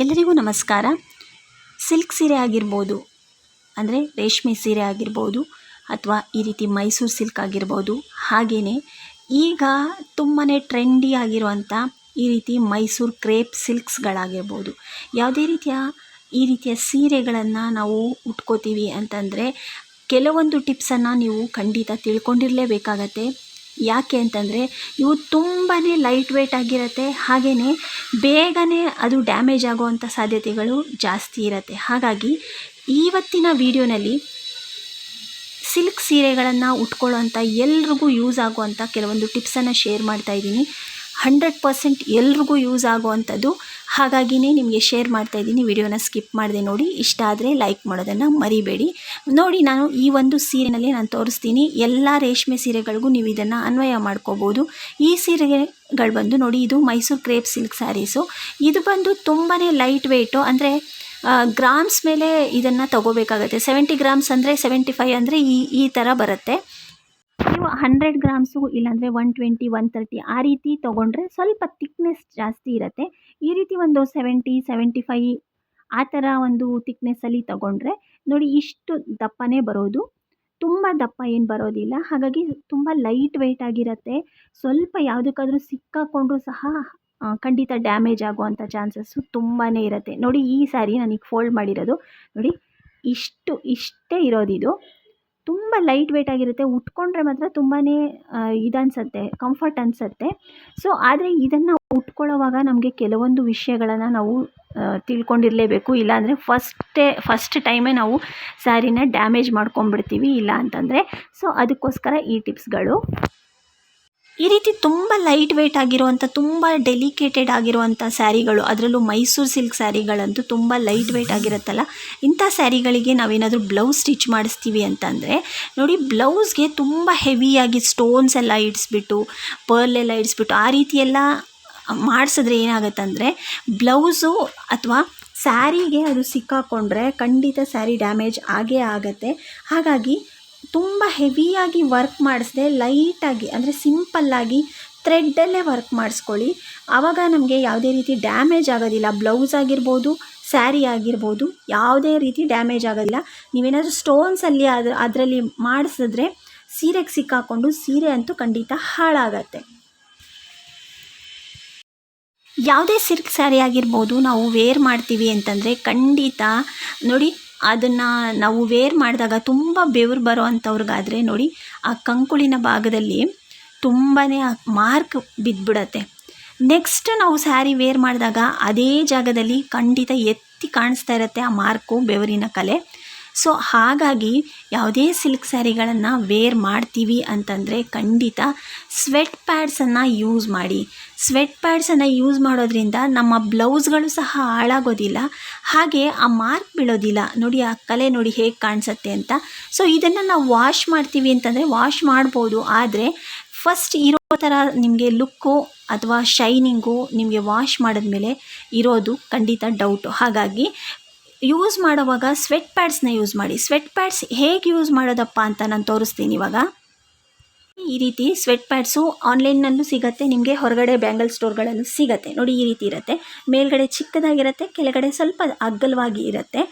ಎಲ್ಲರಿಗೂ ನಮಸ್ಕಾರ. ಸಿಲ್ಕ್ ಸೀರೆ ಆಗಿರ್ಬೋದು, ಅಂದರೆ ರೇಷ್ಮೆ ಸೀರೆ ಆಗಿರ್ಬೋದು, ಅಥವಾ ಈ ರೀತಿ ಮೈಸೂರು ಸಿಲ್ಕ್ ಆಗಿರ್ಬೋದು ಹಾಗೆಯೇ ಈಗ ತುಂಬಾ ಟ್ರೆಂಡಿ ಆಗಿರುವಂಥ ಈ ರೀತಿ ಮೈಸೂರು ಕ್ರೇಪ್ ಸಿಲ್ಕ್ಸ್ಗಳಾಗಿರ್ಬೋದು. ಯಾವುದೇ ರೀತಿಯ ಈ ರೀತಿಯ ಸೀರೆಗಳನ್ನು ನಾವು ಉಟ್ಕೋತೀವಿ ಅಂತಂದರೆ ಕೆಲವೊಂದು ಟಿಪ್ಸನ್ನು ನೀವು ಖಂಡಿತ ತಿಳ್ಕೊಂಡಿರಲೇಬೇಕಾಗತ್ತೆ. ಯಾಕೆ ಅಂತಂದರೆ ಇವು ತುಂಬಾ ಲೈಟ್ ವೆಯ್ಟ್ ಆಗಿರುತ್ತೆ. ಹಾಗೆಯೇ ಬೇಗನೆ ಅದು ಡ್ಯಾಮೇಜ್ ಆಗುವಂಥ ಸಾಧ್ಯತೆಗಳು ಜಾಸ್ತಿ ಇರುತ್ತೆ. ಹಾಗಾಗಿ ಇವತ್ತಿನ ವಿಡಿಯೋನಲ್ಲಿ ಸಿಲ್ಕ್ ಸೀರೆಗಳನ್ನು ಉಟ್ಕೊಳ್ಳೋಂಥ ಎಲ್ರಿಗೂ ಯೂಸ್ ಆಗುವಂಥ ಕೆಲವೊಂದು ಟಿಪ್ಸನ್ನು ಶೇರ್ ಮಾಡ್ತಾ ಇದ್ದೀನಿ. ಹಂಡ್ರೆಡ್ ಪರ್ಸೆಂಟ್ ಎಲ್ರಿಗೂ ಯೂಸ್ ಆಗುವಂಥದ್ದು. ಹಾಗಾಗಿನೇ ನಿಮಗೆ ಶೇರ್ ಮಾಡ್ತಾ ಇದ್ದೀನಿ. ವಿಡಿಯೋನ ಸ್ಕಿಪ್ ಮಾಡಿದೆ ನೋಡಿ. ಇಷ್ಟ ಆದರೆ ಲೈಕ್ ಮಾಡೋದನ್ನು ಮರಿಬೇಡಿ. ನೋಡಿ, ನಾನು ಈ ಒಂದು ಸೀರೆನಲ್ಲಿ ನಾನು ತೋರಿಸ್ತೀನಿ. ಎಲ್ಲ ರೇಷ್ಮೆ ಸೀರೆಗಳಿಗೂ ನೀವು ಇದನ್ನು ಅನ್ವಯ ಮಾಡ್ಕೋಬೋದು. ಈ ಸೀರೆಗಳು ಬಂದು ನೋಡಿ, ಇದು ಮೈಸೂರು ಕ್ರೇಪ್ ಸಿಲ್ಕ್ ಸ್ಯಾರೀಸು. ಇದು ಬಂದು ತುಂಬಾ ಲೈಟ್ ವೆಯ್ಟು ಅಂದರೆ ಗ್ರಾಮ್ಸ್ ಮೇಲೆ ಇದನ್ನು ತಗೋಬೇಕಾಗತ್ತೆ. ಸೆವೆಂಟಿ ಗ್ರಾಮ್ಸ್ ಅಂದರೆ ಸೆವೆಂಟಿ ಫೈವ್ ಅಂದರೆ ಈ ಈ ಥರ ಬರುತ್ತೆ. ನೀವು ಹಂಡ್ರೆಡ್ ಗ್ರಾಮ್ಸು ಇಲ್ಲಾಂದರೆ ಒನ್ ಟ್ವೆಂಟಿ, ಒನ್ ತರ್ಟಿ ಆ ರೀತಿ ತೊಗೊಂಡ್ರೆ ಸ್ವಲ್ಪ ತಿಕ್ನೆಸ್ ಜಾಸ್ತಿ ಇರುತ್ತೆ. ಈ ರೀತಿ ಒಂದು ಸೆವೆಂಟಿ ಸೆವೆಂಟಿ ಫೈ ಆ ಥರ ಒಂದು ತಿಕ್ನೆಸ್ಸಲ್ಲಿ ತೊಗೊಂಡ್ರೆ ನೋಡಿ ಇಷ್ಟು ದಪ್ಪನೇ ಬರೋದು. ತುಂಬ ದಪ್ಪ ಏನು ಬರೋದಿಲ್ಲ. ಹಾಗಾಗಿ ತುಂಬ ಲೈಟ್ ವೆಯ್ಟ್ ಆಗಿರುತ್ತೆ. ಸ್ವಲ್ಪ ಯಾವುದಕ್ಕಾದ್ರೂ ಸಿಕ್ಕಾಕೊಂಡ್ರೂ ಸಹ ಖಂಡಿತ ಡ್ಯಾಮೇಜ್ ಆಗುವಂಥ ಚಾನ್ಸಸ್ಸು ತುಂಬಾ ಇರುತ್ತೆ. ನೋಡಿ ಈ ಸ್ಯಾರಿ ನನಗೆ ಫೋಲ್ಡ್ ಮಾಡಿರೋದು. ನೋಡಿ ಇಷ್ಟು, ಇಷ್ಟೇ ಇರೋದಿದು. ತುಂಬ ಲೈಟ್ ವೆಯ್ಟ್ ಆಗಿರುತ್ತೆ. ಉಟ್ಕೊಂಡ್ರೆ ಮಾತ್ರ ತುಂಬಾ ಇದು ಕಂಫರ್ಟ್ ಅನಿಸುತ್ತೆ. ಸೊ ಆದರೆ ಇದನ್ನು ಉಟ್ಕೊಳ್ಳೋವಾಗ ನಮಗೆ ಕೆಲವೊಂದು ವಿಷಯಗಳನ್ನು ನಾವು ತಿಳ್ಕೊಂಡಿರಲೇಬೇಕು. ಇಲ್ಲಾಂದರೆ ಫಸ್ಟೇ ಫಸ್ಟ್ ಟೈಮೇ ನಾವು ಸ್ಯಾರಿನ ಡ್ಯಾಮೇಜ್ ಮಾಡ್ಕೊಂಬಿಡ್ತೀವಿ ಇಲ್ಲ ಅಂತಂದರೆ ಸೊ ಅದಕ್ಕೋಸ್ಕರ ಈ ಟಿಪ್ಸ್ಗಳು ಈ ರೀತಿ ತುಂಬ ಲೈಟ್ ವೆಯ್ಟ್ ಆಗಿರುವಂಥ ತುಂಬ ಡೆಲಿಕೇಟೆಡ್ ಆಗಿರುವಂಥ ಸ್ಯಾರಿಗಳು, ಅದರಲ್ಲೂ ಮೈಸೂರು ಸಿಲ್ಕ್ ಸ್ಯಾರಿಗಳಂತೂ ತುಂಬ ಲೈಟ್ ವೆಯ್ಟ್ ಆಗಿರುತ್ತಲ್ಲ, ಇಂಥ ಸ್ಯಾರಿಗಳಿಗೆ ನಾವೇನಾದರೂ ಬ್ಲೌಸ್ ಸ್ಟಿಚ್ ಮಾಡಿಸ್ತೀವಿ ಅಂತಂದರೆ, ನೋಡಿ ಬ್ಲೌಸ್ಗೆ ತುಂಬ ಹೆವಿಯಾಗಿ ಸ್ಟೋನ್ಸ್ ಎಲ್ಲ ಇಡಿಸ್ಬಿಟ್ಟು ಪರ್ಲ್ ಎಲ್ಲ ಇಡಿಸ್ಬಿಟ್ಟು, ಆ ರೀತಿ ಎಲ್ಲ ಮಾಡಿಸಿದ್ರೆ ಏನಾಗುತ್ತಂದರೆ ಬ್ಲೌಸು ಅಥವಾ ಸ್ಯಾರಿಗೆ ಅದು ಸಿಕ್ಕಾಕೊಂಡ್ರೆ ಖಂಡಿತ ಸ್ಯಾರಿ ಡ್ಯಾಮೇಜ್ ಆಗೇ ಆಗುತ್ತೆ. ಹಾಗಾಗಿ ತುಂಬ ಹೆವಿಯಾಗಿ ವರ್ಕ್ ಮಾಡಿಸದೆ, ಲೈಟಾಗಿ, ಅಂದರೆ ಸಿಂಪಲ್ಲಾಗಿ ಥ್ರೆಡ್ಡಲ್ಲೇ ವರ್ಕ್ ಮಾಡಿಸ್ಕೊಳ್ಳಿ. ಆವಾಗ ನಮಗೆ ಯಾವುದೇ ರೀತಿ ಡ್ಯಾಮೇಜ್ ಆಗೋದಿಲ್ಲ. ಬ್ಲೌಸ್ ಆಗಿರ್ಬೋದು, ಸ್ಯಾರಿ ಆಗಿರ್ಬೋದು, ಯಾವುದೇ ರೀತಿ ಡ್ಯಾಮೇಜ್ ಆಗೋದಿಲ್ಲ. ನೀವೇನಾದರೂ ಸ್ಟೋನ್ಸಲ್ಲಿ ಅದು ಅದರಲ್ಲಿ ಮಾಡಿಸಿದ್ರೆ ಸೀರೆಗೆ ಸಿಕ್ಕಾಕೊಂಡು ಸೀರೆ ಅಂತೂ ಖಂಡಿತ ಹಾಳಾಗತ್ತೆ. ಯಾವುದೇ ಸಿಲ್ಕ್ ಸ್ಯಾರಿ ಆಗಿರ್ಬೋದು ನಾವು ವೇರ್ ಮಾಡ್ತೀವಿ ಅಂತಂದರೆ ಖಂಡಿತ ನೋಡಿ ಅದನ್ನು ನಾವು ವೇರ್ ಮಾಡಿದಾಗ ತುಂಬ ಬೆವರು ಬರೋ ಅಂಥವ್ರಿಗಾದರೆ ನೋಡಿ, ಆ ಕಂಕುಳಿನ ಭಾಗದಲ್ಲಿ ತುಂಬಾ ಮಾರ್ಕ್ ಬಿದ್ದುಬಿಡತ್ತೆ ನೆಕ್ಸ್ಟ್ ನಾವು ಸ್ಯಾರಿ ವೇರ್ ಮಾಡಿದಾಗ ಅದೇ ಜಾಗದಲ್ಲಿ ಖಂಡಿತ ಎತ್ತಿ ಕಾಣಿಸ್ತಾ ಇರುತ್ತೆ ಆ ಮಾರ್ಕು ಬೆವರಿನ ಕಲೆ. ಸೊ ಹಾಗಾಗಿ ಯಾವುದೇ ಸಿಲ್ಕ್ ಸ್ಯಾರಿಗಳನ್ನು ವೇರ್ ಮಾಡ್ತೀವಿ ಅಂತಂದರೆ ಖಂಡಿತ ಸ್ವೆಟ್ ಪ್ಯಾಡ್ಸನ್ನು ಯೂಸ್ ಮಾಡಿ. ಸ್ವೆಟ್ ಪ್ಯಾಡ್ಸನ್ನು ಯೂಸ್ ಮಾಡೋದ್ರಿಂದ ನಮ್ಮ ಬ್ಲೌಸ್ಗಳು ಸಹ ಹಾಳಾಗೋದಿಲ್ಲ. ಹಾಗೆ ಆ ಮಾರ್ಕ್ ಬೀಳೋದಿಲ್ಲ. ನೋಡಿ ಆ ಕಲೆ ನೋಡಿ ಹೇಗೆ ಕಾಣಿಸುತ್ತೆ ಅಂತ. ಸೊ ಇದನ್ನು ನಾವು ವಾಶ್ ಮಾಡ್ತೀವಿ ಅಂತಂದರೆ ವಾಶ್ ಮಾಡ್ಬೋದು. ಆದರೆ ಫಸ್ಟ್ ಇರೋ ಥರ ನಿಮಗೆ ಲುಕ್ಕು ಅಥವಾ ಶೈನಿಂಗು ನಿಮಗೆ ವಾಶ್ ಮಾಡಿದ್ಮೇಲೆ ಇರೋದು ಖಂಡಿತ ಡೌಟು ಹಾಗಾಗಿ ಯೂಸ್ ಮಾಡುವಾಗ ಸ್ವೆಟ್ ಪ್ಯಾಡ್ಸ್ನ ಯೂಸ್ ಮಾಡಿ. ಸ್ವೆಟ್ ಪ್ಯಾಡ್ಸ್ ಹೇಗೆ ಯೂಸ್ ಮಾಡೋದಪ್ಪ ಅಂತ ನಾನು ತೋರಿಸ್ತೀನಿ ಇವಾಗ. ಈ ರೀತಿ ಸ್ವೆಟ್ ಪ್ಯಾಡ್ಸು ಆನ್ಲೈನ್ನಲ್ಲೂ ಸಿಗುತ್ತೆ, ನಿಮಗೆ ಹೊರಗಡೆ ಬ್ಯಾಂಗಲ್ ಸ್ಟೋರ್ಗಳಲ್ಲೂ ಸಿಗುತ್ತೆ. ನೋಡಿ ಈ ರೀತಿ ಇರುತ್ತೆ. ಮೇಲ್ಗಡೆ ಚಿಕ್ಕದಾಗಿರುತ್ತೆ, ಕೆಳಗಡೆ ಸ್ವಲ್ಪ ಅಗ್ಗಲವಾಗಿ ಇರುತ್ತೆ.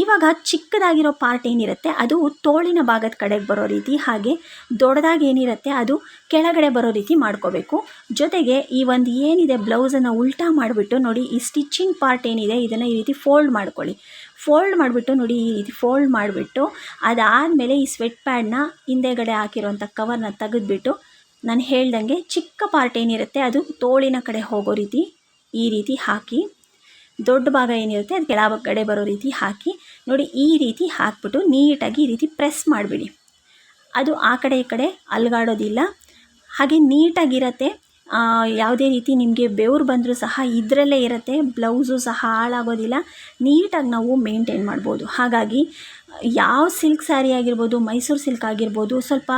ಇವಾಗ ಚಿಕ್ಕದಾಗಿರೋ ಪಾರ್ಟ್ ಏನಿರುತ್ತೆ, ಅದು ತೋಳಿನ ಭಾಗದ ಕಡೆಗೆ ಬರೋ ರೀತಿ ಹಾಗೆ ದೊಡ್ಡದಾಗಿ ಏನಿರುತ್ತೆ, ಅದು ಕೆಳಗಡೆ ಬರೋ ರೀತಿ ಮಾಡ್ಕೋಬೇಕು. ಜೊತೆಗೆ ಈ ಒಂದು ಏನಿದೆ ಬ್ಲೌಸನ್ನು ಉಲ್ಟಾ ಮಾಡಿಬಿಟ್ಟು ನೋಡಿ, ಈ ಸ್ಟಿಚಿಂಗ್ ಪಾರ್ಟ್ ಏನಿದೆ, ಇದನ್ನು ಈ ರೀತಿ ಫೋಲ್ಡ್ ಮಾಡ್ಕೊಳ್ಳಿ. ಫೋಲ್ಡ್ ಮಾಡಿಬಿಟ್ಟು ನೋಡಿ, ಈ ರೀತಿ ಫೋಲ್ಡ್ ಮಾಡಿಬಿಟ್ಟು ಅದಾದಮೇಲೆ ಈ ಸ್ವೆಟ್ ಪ್ಯಾಡ್ನ ಹಿಂದೆಗಡೆ ಹಾಕಿರೋಂಥ ಕವರ್ನ ತೆಗೆದುಬಿಟ್ಟು ನಾನು ಹೇಳ್ದಂಗೆ ಚಿಕ್ಕ ಪಾರ್ಟ್ ಏನಿರುತ್ತೆ, ಅದು ತೋಳಿನ ಕಡೆ ಹೋಗೋ ರೀತಿ ಈ ರೀತಿ ಹಾಕಿ. ದೊಡ್ಡ ಭಾಗ ಏನಿರುತ್ತೆ ಅದು ಕೆಳಗಡೆ ಬರೋ ರೀತಿ ಹಾಕಿ, ನೋಡಿ ಈ ರೀತಿ ಹಾಕ್ಬಿಟ್ಟು ನೀಟಾಗಿ ಈ ರೀತಿ ಪ್ರೆಸ್ ಮಾಡಿಬಿಡಿ. ಅದು ಆ ಕಡೆ ಈ ಕಡೆ ಅಲ್ಗಾಡೋದಿಲ್ಲ. ಹಾಗೆ ನೀಟಾಗಿರತ್ತೆ. ಯಾವುದೇ ರೀತಿ ನಿಮಗೆ ಬೆವ್ರು ಬಂದರೂ ಸಹ ಇದರಲ್ಲೇ ಇರುತ್ತೆ, ಬ್ಲೌಸು ಸಹ ಹಾಳಾಗೋದಿಲ್ಲ. ನೀಟಾಗಿ ನಾವು ಮೇಂಟೈನ್ ಮಾಡ್ಬೋದು. ಹಾಗಾಗಿ ಯಾವ ಸಿಲ್ಕ್ ಸ್ಯಾರಿ ಆಗಿರ್ಬೋದು, ಮೈಸೂರು ಸಿಲ್ಕ್ ಆಗಿರ್ಬೋದು, ಸ್ವಲ್ಪ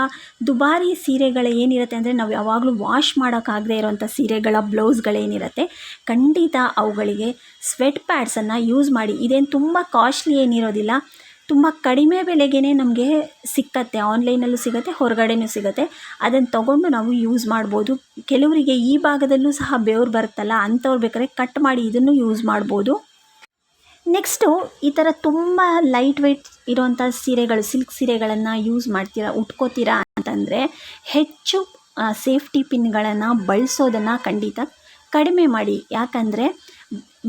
ದುಬಾರಿ ಸೀರೆಗಳು ಏನಿರುತ್ತೆ ಅಂದರೆ ನಾವು ಯಾವಾಗಲೂ ವಾಶ್ ಮಾಡೋಕ್ಕಾಗದೇ ಇರೋಂಥ ಸೀರೆಗಳ ಬ್ಲೌಸ್ಗಳೇನಿರುತ್ತೆ ಖಂಡಿತ ಅವುಗಳಿಗೆ ಸ್ವೆಟ್ ಪ್ಯಾಡ್ಸನ್ನು ಯೂಸ್ ಮಾಡಿ. ಇದೇನು ತುಂಬ ಕಾಸ್ಟ್ಲಿ ಏನಿರೋದಿಲ್ಲ, ತುಂಬ ಕಡಿಮೆ ಬೆಲೆಗೆ ನಮಗೆ ಸಿಕ್ಕತ್ತೆ. ಆನ್ಲೈನಲ್ಲೂ ಸಿಗುತ್ತೆ, ಹೊರಗಡೆನೂ ಸಿಗುತ್ತೆ. ಅದನ್ನು ತೊಗೊಂಡು ನಾವು ಯೂಸ್ ಮಾಡ್ಬೋದು. ಕೆಲವರಿಗೆ ಈ ಭಾಗದಲ್ಲೂ ಸಹ ಬೆವರು ಬರುತ್ತಲ್ಲ, ಅಂಥವ್ರು ಬೇಕಾದ್ರೆ ಕಟ್ ಮಾಡಿ ಇದನ್ನು ಯೂಸ್ ಮಾಡ್ಬೋದು. ನೆಕ್ಸ್ಟು ಈ ಥರ ತುಂಬ ಲೈಟ್ ವೆಯ್ಟ್ ಇರೋವಂಥ ಸೀರೆಗಳು, ಸಿಲ್ಕ್ ಸೀರೆಗಳನ್ನು ಯೂಸ್ ಮಾಡ್ತೀರಾ, ಉಟ್ಕೋತೀರಾ ಅಂತಂದರೆ ಹೆಚ್ಚು ಸೇಫ್ಟಿ ಪಿನ್ಗಳನ್ನು ಬಳಸೋದನ್ನು ಖಂಡಿತ ಕಡಿಮೆ ಮಾಡಿ. ಯಾಕಂದರೆ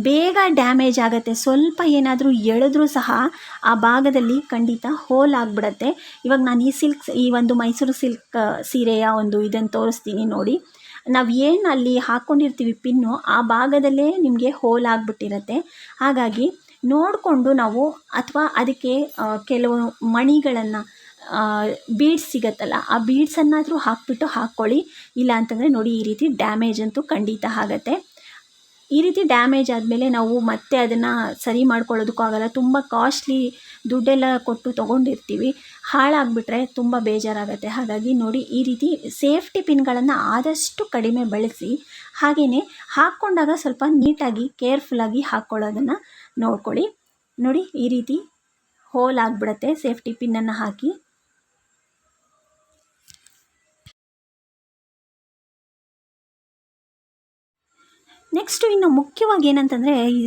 ಬೇಗ ಡ್ಯಾಮೇಜ್ ಆಗುತ್ತೆ, ಸ್ವಲ್ಪ ಏನಾದರೂ ಎಳೆದ್ರೂ ಸಹ ಆ ಭಾಗದಲ್ಲಿ ಖಂಡಿತ ಹೋಲ್ ಆಗಿಬಿಡತ್ತೆ. ಇವಾಗ ನಾನು ಈ ಸಿಲ್ಕ್, ಈ ಒಂದು ಮೈಸೂರು ಸಿಲ್ಕ್ ಸೀರೆಯ ಒಂದು ಇದನ್ನು ತೋರಿಸ್ತೀನಿ ನೋಡಿ. ನಾವು ಏನು ಅಲ್ಲಿ ಹಾಕ್ಕೊಂಡಿರ್ತೀವಿ ಪಿನ್ನು, ಆ ಭಾಗದಲ್ಲೇ ನಿಮಗೆ ಹೋಲ್ ಆಗಿಬಿಟ್ಟಿರತ್ತೆ. ಹಾಗಾಗಿ ನೋಡಿಕೊಂಡು ನಾವು ಅಥವಾ ಅದಕ್ಕೆ ಕೆಲವು ಮಣಿಗಳನ್ನು ಬೀಡ್ಸ್ ಸಿಗತ್ತಲ್ಲ, ಆ ಬೀಡ್ಸನ್ನಾದರೂ ಹಾಕಿಬಿಟ್ಟು ಹಾಕ್ಕೊಳ್ಳಿ. ಇಲ್ಲ ಅಂತಂದರೆ ನೋಡಿ ಈ ರೀತಿ ಡ್ಯಾಮೇಜ್ ಅಂತೂ ಖಂಡಿತ ಆಗುತ್ತೆ. ಈ ರೀತಿ ಡ್ಯಾಮೇಜ್ ಆದಮೇಲೆ ನಾವು ಮತ್ತೆ ಅದನ್ನು ಸರಿ ಮಾಡ್ಕೊಳ್ಳೋದಕ್ಕೂ ಆಗಲ್ಲ. ತುಂಬ ಕಾಸ್ಟ್ಲಿ ದುಡ್ಡೆಲ್ಲ ಕೊಟ್ಟು ತೊಗೊಂಡಿರ್ತೀವಿ. ಹಾಳಾಗ್ಬಿಟ್ರೆ ತುಂಬ ಬೇಜಾರಾಗುತ್ತೆ. ಹಾಗಾಗಿ ನೋಡಿ ಈ ರೀತಿ ಸೇಫ್ಟಿ ಪಿನ್ಗಳನ್ನು ಆದಷ್ಟು ಕಡಿಮೆ ಬಳಸಿ ಹಾಗೆಯೇ ಹಾಕ್ಕೊಂಡಾಗ ಸ್ವಲ್ಪ ನೀಟಾಗಿ ಕೇರ್ಫುಲ್ಲಾಗಿ ಹಾಕ್ಕೊಳ್ಳೋದನ್ನು ನೋಡ್ಕೊಳ್ಳಿ. ನೋಡಿ, ಈ ರೀತಿ ಹೋಲ್ ಆಗಿಬಿಡತ್ತೆ. ಸೇಫ್ಟಿ ಪಿನ್ನನ್ನು ಹಾಕಿ. ನೆಕ್ಸ್ಟು ಇನ್ನು ಮುಖ್ಯವಾಗಿ ಏನಂತಂದರೆ, ಈ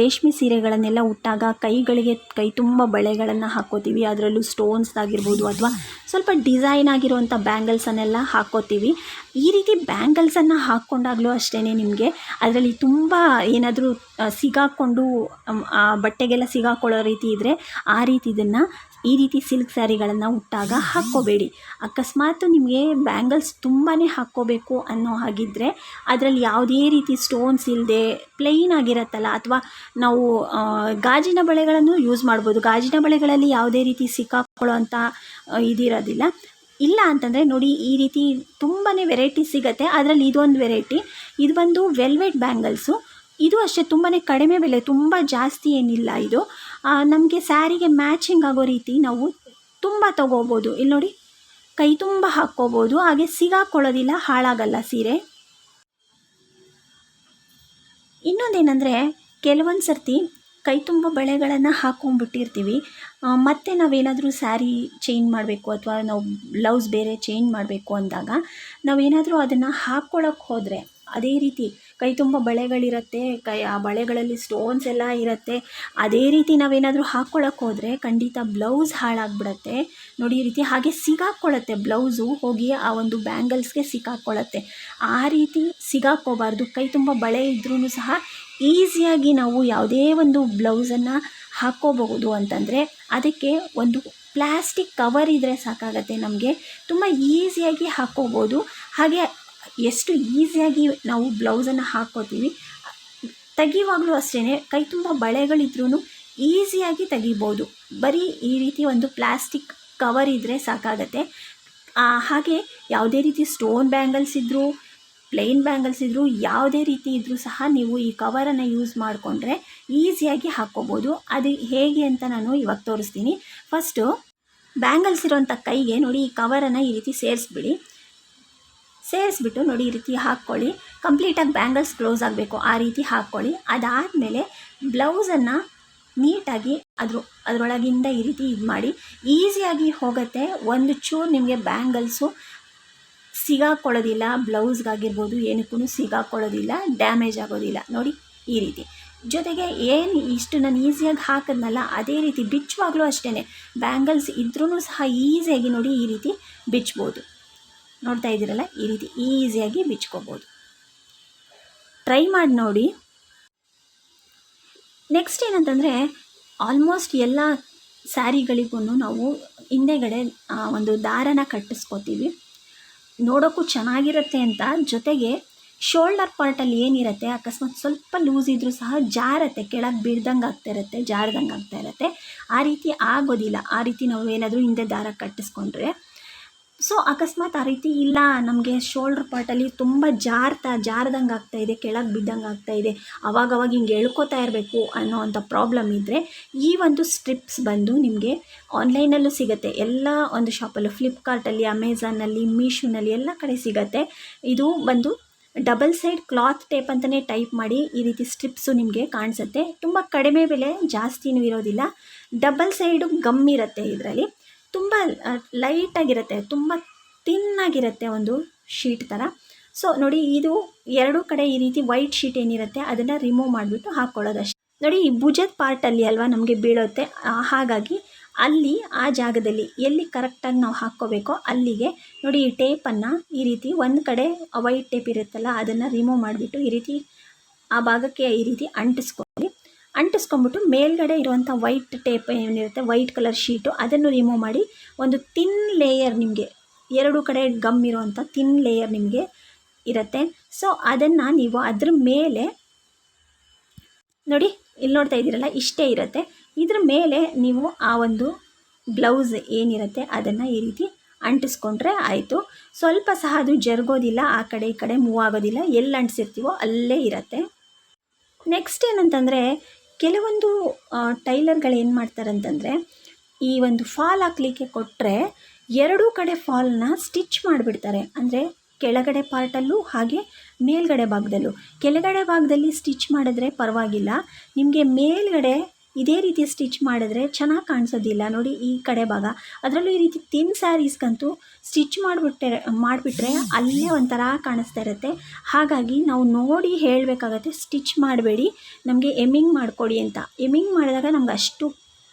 ರೇಷ್ಮೆ ಸೀರೆಗಳನ್ನೆಲ್ಲ ಉಟ್ಟಾಗ ಕೈಗಳಿಗೆ ಕೈ ತುಂಬ ಬಳೆಗಳನ್ನು ಹಾಕೋತೀವಿ. ಅದರಲ್ಲೂ ಸ್ಟೋನ್ಸ್ ಆಗಿರ್ಬೋದು ಅಥವಾ ಸ್ವಲ್ಪ ಡಿಸೈನ್ ಆಗಿರುವಂಥ ಬ್ಯಾಂಗಲ್ಸನ್ನೆಲ್ಲ ಹಾಕ್ಕೋತೀವಿ ಈ ರೀತಿ ಬ್ಯಾಂಗಲ್ಸನ್ನು ಹಾಕ್ಕೊಂಡಾಗಲೂ ಅಷ್ಟೇ ನಿಮಗೆ. ಅದರಲ್ಲಿ ತುಂಬ ಏನಾದರೂ ಸಿಗಾಕ್ಕೊಂಡು ಆ, ಬಟ್ಟೆಗೆಲ್ಲ ಸಿಗಾಕೊಳ್ಳೋ ರೀತಿ ಇದ್ದರೆ ಆ ರೀತಿ ಇದನ್ನು, ಈ ರೀತಿ ಸಿಲ್ಕ್ ಸ್ಯಾರಿಗಳನ್ನು ಉಟ್ಟಾಗ ಹಾಕ್ಕೋಬೇಡಿ. ಅಕಸ್ಮಾತ್ ನಿಮಗೆ ಬ್ಯಾಂಗಲ್ಸ್ ತುಂಬಾ ಹಾಕ್ಕೋಬೇಕು ಅನ್ನೋ ಹಾಗಿದ್ದರೆ ಅದರಲ್ಲಿ ಯಾವುದೇ ರೀತಿ ಸ್ಟೋನ್ಸ್ ಇಲ್ಲದೆ ಪ್ಲೈನ್ ಆಗಿರತ್ತಲ್ಲ, ಅಥವಾ ನಾವು ಗಾಜಿನ ಬಳೆಗಳನ್ನು ಯೂಸ್ ಮಾಡ್ಬೋದು. ಗಾಜಿನ ಬಳೆಗಳಲ್ಲಿ ಯಾವುದೇ ರೀತಿ ಸಿಕ್ಕಾಕೊಳ್ಳೋ ಅಂತ ಇದಿರೋದಿಲ್ಲ. ಇಲ್ಲ ಅಂತಂದರೆ ನೋಡಿ, ಈ ರೀತಿ ತುಂಬಾ ವೆರೈಟಿ ಸಿಗುತ್ತೆ. ಅದರಲ್ಲಿ ಇದೊಂದು ವೆರೈಟಿ ಇದು ಬಂದು ವೆಲ್ವೆಟ್ ಬ್ಯಾಂಗಲ್ಸು ಇದು ಅಷ್ಟೇ ತುಂಬಾ ಕಡಿಮೆ ಬೆಲೆ, ತುಂಬ ಜಾಸ್ತಿ ಏನಿಲ್ಲ ಇದು. ನಮಗೆ ಸ್ಯಾರಿಗೆ ಮ್ಯಾಚಿಂಗ್ ಆಗೋ ರೀತಿ ನಾವು ತುಂಬ ತೊಗೋಬೋದು. ಇಲ್ಲಿ ನೋಡಿ, ಕೈ ತುಂಬ ಹಾಕ್ಕೋಬೋದು. ಹಾಗೆ ಸಿಗಾಕೊಳ್ಳೋದಿಲ್ಲ, ಹಾಳಾಗಲ್ಲ ಸೀರೆ. ಇನ್ನೊಂದೇನೆಂದರೆ ಕೆಲವೊಂದು ಸರ್ತಿ ಕೈ ತುಂಬ ಬಳೆಗಳನ್ನು ಹಾಕೊಂಡ್ಬಿಟ್ಟಿರ್ತೀವಿ. ಮತ್ತು ನಾವೇನಾದರೂ ಸ್ಯಾರಿ ಚೇಂಜ್ ಮಾಡಬೇಕು ಅಥವಾ ನಾವು ಬ್ಲೌಸ್ ಬೇರೆ ಚೇಂಜ್ ಮಾಡಬೇಕು ಅಂದಾಗ ನಾವೇನಾದರೂ ಅದನ್ನು ಹಾಕ್ಕೊಳ್ಳೋಕ್ಕೆ ಹೋದರೆ ಅದೇ ರೀತಿ ಕೈ ತುಂಬ ಬಳೆಗಳಿರುತ್ತೆ, ಕೈ ಆ ಬಳೆಗಳಲ್ಲಿ ಸ್ಟೋನ್ಸ್ ಎಲ್ಲ ಇರುತ್ತೆ. ಅದೇ ರೀತಿ ನಾವೇನಾದರೂ ಹಾಕ್ಕೊಳಕ್ಕೆ ಹೋದರೆ ಖಂಡಿತ ಬ್ಲೌಸ್ ಹಾಳಾಗ್ಬಿಡತ್ತೆ. ನೋಡಿ, ಈ ರೀತಿ ಹಾಗೆ ಸಿಗಾಕ್ಕೊಳ್ಳುತ್ತೆ ಬ್ಲೌಸು ಹೋಗಿ ಆ ಒಂದು ಬ್ಯಾಂಗಲ್ಸ್ಗೆ ಸಿಕ್ಕಾಕ್ಕೊಳ್ಳುತ್ತೆ ಆ ರೀತಿ ಸಿಗಾಕ್ಕೋಬಾರ್ದು. ಕೈ ತುಂಬ ಬಳೆ ಇದ್ರೂ ಸಹ ಈಸಿಯಾಗಿ ನಾವು ಯಾವುದೇ ಒಂದು ಬ್ಲೌಸನ್ನು ಹಾಕ್ಕೋಬಹುದು ಅಂತಂದರೆ ಅದಕ್ಕೆ ಒಂದು ಪ್ಲಾಸ್ಟಿಕ್ ಕವರ್ ಇದ್ದರೆ ಸಾಕಾಗತ್ತೆ ನಮಗೆ. ತುಂಬ ಈಸಿಯಾಗಿ ಹಾಕ್ಕೋಬೋದು ಹಾಗೆ ಎಷ್ಟು ಈಸಿಯಾಗಿ ನಾವು ಬ್ಲೌಸನ್ನು ಹಾಕ್ಕೋತೀವಿ. ತೆಗಿಯುವಾಗಲೂ ಅಷ್ಟೇ ಕೈ ತುಂಬ ಬಳೆಗಳಿದ್ರೂ ಈಸಿಯಾಗಿ ತೆಗಿಬೋದು. ಬರೀ ಈ ರೀತಿ ಒಂದು ಪ್ಲಾಸ್ಟಿಕ್ ಕವರ್ ಇದ್ದರೆ ಸಾಕಾಗತ್ತೆ. ಹಾಗೆ ಯಾವುದೇ ರೀತಿ ಸ್ಟೋನ್ ಬ್ಯಾಂಗಲ್ಸ್ ಇದ್ದರೂ ಪ್ಲೇನ್ ಬ್ಯಾಂಗಲ್ಸ್ ಇದ್ದರೂ ಯಾವುದೇ ರೀತಿ ಇದ್ದರೂ ಸಹ ನೀವು ಈ ಕವರನ್ನು ಯೂಸ್ ಮಾಡಿಕೊಂಡ್ರೆ ಈಸಿಯಾಗಿ ಹಾಕ್ಕೋಬೋದು. ಅದು ಹೇಗೆ ಅಂತ ನಾನು ಇವಾಗ ತೋರಿಸ್ತೀನಿ. ಫಸ್ಟು, ಬ್ಯಾಂಗಲ್ಸ್ ಇರೋಂಥ ಕೈಗೆ ನೋಡಿ ಈ ಕವರನ್ನು ಈ ರೀತಿ ಸೇರಿಸ್ಬಿಡಿ. ಸೇರಿಸ್ಬಿಟ್ಟು ನೋಡಿ ಈ ರೀತಿ ಹಾಕ್ಕೊಳ್ಳಿ. ಕಂಪ್ಲೀಟಾಗಿ ಬ್ಯಾಂಗಲ್ಸ್ ಕ್ಲೋಸ್ ಆಗಬೇಕು. ಆ ರೀತಿ ಹಾಕ್ಕೊಳ್ಳಿ. ಅದಾದಮೇಲೆ ಬ್ಲೌಸನ್ನು ನೀಟಾಗಿ ಅದ್ರ ಅದರೊಳಗಿಂದ ಈ ರೀತಿ ಇದು ಮಾಡಿ. ಈಸಿಯಾಗಿ ಹೋಗುತ್ತೆ. ಒಂದು ಚೂರು ನಿಮಗೆ ಬ್ಯಾಂಗಲ್ಸು ಸಿಗಾಕೊಳ್ಳೋದಿಲ್ಲ. ಬ್ಲೌಸ್ಗಾಗಿರ್ಬೋದು ಏನಕ್ಕೂ ಸಿಗಾಕೊಳ್ಳೋದಿಲ್ಲ. ಡ್ಯಾಮೇಜ್ ಆಗೋದಿಲ್ಲ. ನೋಡಿ ಈ ರೀತಿ. ಜೊತೆಗೆ ಏನು ಇಷ್ಟು ನಾನು ಈಸಿಯಾಗಿ ಹಾಕಿದ್ನಲ್ಲ, ಅದೇ ರೀತಿ ಬಿಚ್ಚುವಾಗಲೂ ಅಷ್ಟೇ ಬ್ಯಾಂಗಲ್ಸ್ ಇದ್ರೂ ಸಹ ಈಸಿಯಾಗಿ ನೋಡಿ ಈ ರೀತಿ ಬಿಚ್ಬೋದು. ನೋಡ್ತಾ ಇದ್ದೀರಲ್ಲ, ಈ ರೀತಿ ಈಸಿಯಾಗಿ ಬಿಚ್ಕೋಬೋದು. ಟ್ರೈ ಮಾಡಿ ನೋಡಿ. ನೆಕ್ಸ್ಟ್ ಏನಂತಂದರೆ ಆಲ್ಮೋಸ್ಟ್ ಎಲ್ಲ ಸ್ಯಾರಿಗಳಿಗೂ ನಾವು ಹಿಂದೆಗಡೆ ಒಂದು ದಾರನ ಕಟ್ಟಿಸ್ಕೋತೀವಿ. ನೋಡೋಕ್ಕೂ ಚೆನ್ನಾಗಿರುತ್ತೆ ಅಂತ. ಜೊತೆಗೆ ಶೋಲ್ಡರ್ ಪಾರ್ಟಲ್ಲಿ ಏನಿರುತ್ತೆ, ಅಕಸ್ಮಾತ್ ಸ್ವಲ್ಪ ಲೂಸ್ ಇದ್ದರೂ ಸಹ ಜಾರತ್ತೆ, ಕೆಳಗೆ ಬಿಡ್ದಂಗೆ ಆಗ್ತಾ ಇರುತ್ತೆ, ಜಾರ್ದಂಗೆ ಆಗ್ತಾ ಇರುತ್ತೆ. ಆ ರೀತಿ ಆಗೋದಿಲ್ಲ. ಆ ರೀತಿ ನಾವು ಏನಾದರೂ ಹಿಂದೆ ದಾರ ಕಟ್ಟಿಸ್ಕೊಂಡ್ರೆ. ಸೊ ಅಕಸ್ಮಾತ್ ಆ ರೀತಿ ಇಲ್ಲ. ನಮಗೆ ಶೋಲ್ಡ್ರ್ ಪಾರ್ಟಲ್ಲಿ ತುಂಬ ಜಾರ್ತಾ, ಜಾರ್ದಂಗೆ ಆಗ್ತಾ ಇದೆ, ಕೆಳಗೆ ಬಿದ್ದಂಗೆ ಆಗ್ತಾ ಇದೆ. ಅವಾಗವಾಗ ಹಿಂಗೆ ಎಳ್ಕೊತಾ ಇರಬೇಕು ಅನ್ನೋ ಅಂಥ ಪ್ರಾಬ್ಲಮ್ ಇದ್ದರೆ ಈ ಒಂದು ಸ್ಟ್ರಿಪ್ಸ್ ಬಂದು ನಿಮಗೆ ಆನ್ಲೈನಲ್ಲೂ ಸಿಗುತ್ತೆ. ಎಲ್ಲ ಒಂದು ಶಾಪಲ್ಲೂ ಫ್ಲಿಪ್ಕಾರ್ಟಲ್ಲಿ ಅಮೆಝಾನಲ್ಲಿ ಮೀಶೋನಲ್ಲಿ ಎಲ್ಲ ಕಡೆ ಸಿಗುತ್ತೆ. ಇದು ಬಂದು ಡಬಲ್ ಸೈಡ್ ಕ್ಲಾತ್ ಟೇಪ್ ಅಂತಲೇ ಟೈಪ್ ಮಾಡಿ ಈ ರೀತಿ ಸ್ಟ್ರಿಪ್ಸು ನಿಮಗೆ ಕಾಣಿಸುತ್ತೆ. ತುಂಬ ಕಡಿಮೆ ಬೆಲೆ ಜಾಸ್ತಿನೂ ಇರೋದಿಲ್ಲ. ಡಬಲ್ ಸೈಡು ಗಮ್ ಇರುತ್ತೆ ಇದರಲ್ಲಿ. ತುಂಬ ಲೈಟಾಗಿರುತ್ತೆ, ತುಂಬ ತಿನ್ನಾಗಿರುತ್ತೆ ಒಂದು ಶೀಟ್ ಥರ. ಸೊ, ನೋಡಿ, ಇದು ಎರಡೂ ಕಡೆ ಈ ರೀತಿ ವೈಟ್ ಶೀಟ್ ಏನಿರುತ್ತೆ, ಅದನ್ನು ರಿಮೂವ್ ಮಾಡಿಬಿಟ್ಟು ಹಾಕ್ಕೊಳ್ಳೋದಷ್ಟೇ ನೋಡಿ, ಈ ಭುಜದ ಪಾರ್ಟಲ್ಲಿ ಅಲ್ವಾ ನಮಗೆ ಬೀಳುತ್ತೆ ಹಾಗಾಗಿ ಅಲ್ಲಿ, ಆ ಜಾಗದಲ್ಲಿ ಎಲ್ಲಿ ಕರೆಕ್ಟಾಗಿ ನಾವು ಹಾಕ್ಕೋಬೇಕೋ ಅಲ್ಲಿಗೆ, ನೋಡಿ, ಈ ಟೇಪನ್ನು ಈ ರೀತಿ ಒಂದು ಕಡೆ ವೈಟ್ ಟೇಪ್ ಇರುತ್ತಲ್ಲ, ಅದನ್ನು ರಿಮೂವ್ ಮಾಡಿಬಿಟ್ಟು ಈ ರೀತಿ ಆ ಭಾಗಕ್ಕೆ ಈ ರೀತಿ ಅಂಟಿಸ್ಕೊಳ್ಳಿ. ಅಂಟಿಸ್ಕೊಂಬಿಟ್ಟು ಮೇಲ್ಗಡೆ ಇರುವಂಥ ವೈಟ್ ಟೇಪ್ ಏನಿರುತ್ತೆ ವೈಟ್ ಕಲರ್ ಶೀಟು ಅದನ್ನು ರಿಮೂವ್ ಮಾಡಿ ಒಂದು ತಿನ್ ಲೇಯರ್ ನಿಮಗೆ, ಎರಡು ಕಡೆ ಗಮ್ ಇರುವಂಥ ತಿನ್ ಲೇಯರ್ ನಿಮಗೆ ಇರುತ್ತೆ. ಸೊ ಅದನ್ನು ನೀವು ಅದ್ರ ಮೇಲೆ, ನೋಡಿ, ಇಲ್ಲಿ ನೋಡ್ತಾ ಇದ್ದೀರಲ್ಲ, ಇಷ್ಟೇ ಇರುತ್ತೆ. ಇದ್ರ ಮೇಲೆ ನೀವು ಆ ಒಂದು ಬ್ಲೌಸ್ ಏನಿರುತ್ತೆ, ಅದನ್ನು ಈ ರೀತಿ ಅಂಟಿಸ್ಕೊಂಡ್ರೆ ಆಯಿತು. ಸ್ವಲ್ಪ ಸಹ ಅದು ಜರುಗೋದಿಲ್ಲ, ಆ ಕಡೆ ಈ ಕಡೆ ಮೂವ್ ಆಗೋದಿಲ್ಲ, ಎಲ್ಲಿ ಅಂಟಿಸಿರ್ತೀವೋ ಅಲ್ಲೇ ಇರುತ್ತೆ. ನೆಕ್ಸ್ಟ್ ಏನಂತಂದರೆ ಕೆಲವೊಂದು ಟೈಲರ್ಗಳು ಏನು ಮಾಡ್ತಾರೆ ಅಂತಂದರೆ ಈ ಒಂದು ಫಾಲ್ ಹಾಕ್ಲಿಕ್ಕೆ ಕೊಟ್ಟರೆ ಎರಡೂ ಕಡೆ ಫಾಲ್ನ ಸ್ಟಿಚ್ ಮಾಡಿಬಿಡ್ತಾರೆ. ಅಂದರೆ ಕೆಳಗಡೆ ಪಾರ್ಟಲ್ಲೂ ಹಾಗೆ ಮೇಲ್ಗಡೆ ಭಾಗದಲ್ಲೂ. ಕೆಳಗಡೆ ಭಾಗದಲ್ಲಿ ಸ್ಟಿಚ್ ಮಾಡಿದ್ರೆ ಪರವಾಗಿಲ್ಲ. ನಿಮಗೆ ಮೇಲ್ಗಡೆ ಇದೇ ರೀತಿ ಸ್ಟಿಚ್ ಮಾಡಿದ್ರೆ ಚೆನ್ನಾಗಿ ಕಾಣಿಸೋದಿಲ್ಲ. ನೋಡಿ ಈ ಕಡೆ ಭಾಗ. ಅದರಲ್ಲೂ ಈ ರೀತಿ ತಿನ್ ಸ್ಯಾರೀಸ್ಗಂತೂ ಸ್ಟಿಚ್ ಮಾಡಿಬಿಟ್ಟೆ, ಮಾಡಿಬಿಟ್ರೆ ಅಲ್ಲೇ ಒಂಥರ ಕಾಣಿಸ್ತಾ ಇರುತ್ತೆ. ಹಾಗಾಗಿ ನಾವು ನೋಡಿ ಹೇಳಬೇಕಾಗತ್ತೆ ಸ್ಟಿಚ್ ಮಾಡಬೇಡಿ, ನಮಗೆ ಎಮ್ಮಿಂಗ್ ಮಾಡಿಕೊಡಿ ಅಂತ. ಎಮ್ಮಿಂಗ್ ಮಾಡಿದಾಗ ನಮ್ಗೆ ಅಷ್ಟು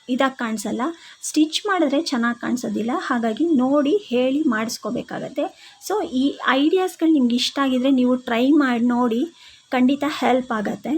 ಇದಾಗಿ ಕಾಣಿಸಲ್ಲ. ಸ್ಟಿಚ್ ಮಾಡಿದ್ರೆ ಚೆನ್ನಾಗಿ ಕಾಣಿಸೋದಿಲ್ಲ. ಹಾಗಾಗಿ ನೋಡಿ ಹೇಳಿ ಮಾಡಿಸ್ಕೋಬೇಕಾಗತ್ತೆ. ಸೊ ಈ ಐಡಿಯಾಸ್ಗಳು ನಿಮ್ಗೆ ಇಷ್ಟ ಆಗಿದ್ರೆ ನೀವು ಟ್ರೈ ಮಾಡಿ, ನೋಡಿ ಖಂಡಿತ ಹೆಲ್ಪ್ ಆಗುತ್ತೆ.